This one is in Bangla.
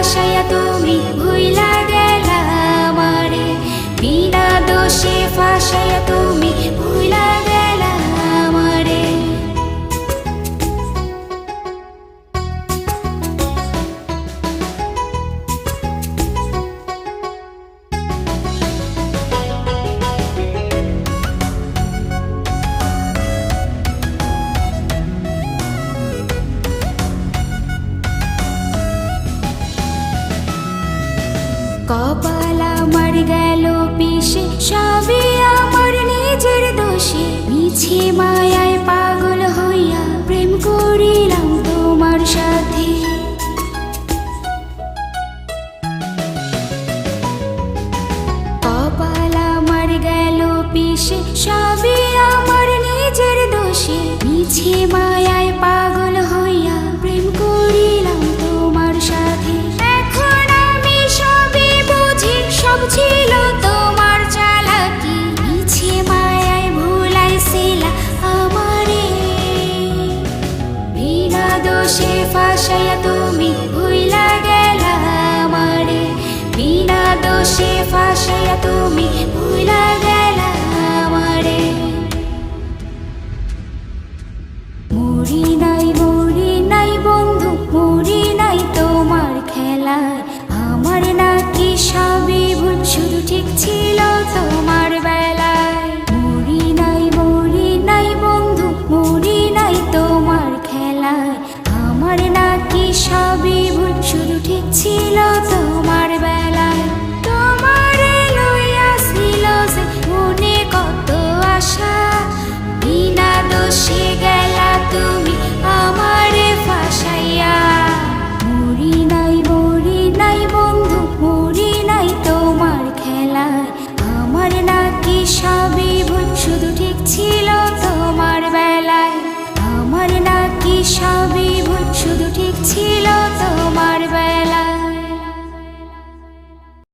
দোষে ফাঁসাইয়া তুমি ভুইলা গেলা আমারে। বিনা দোষে ফাঁসাইয়া তুমি কপাল আমার গেল পিসে সবই আমার নিজের দোষে। মিছে মায়ায় পাগল হইয়া প্রেম করিলাম তোমার সাথে। কপাল আমার গেল পিসে সবই আমার নিজের দোষে। মিছে মায়ায় দোষে ফাঁসাইয়া তুমি ভুইলা গেলা আমারে। বিনা দোষে ফাঁসাইয়া তুমি ছিল তো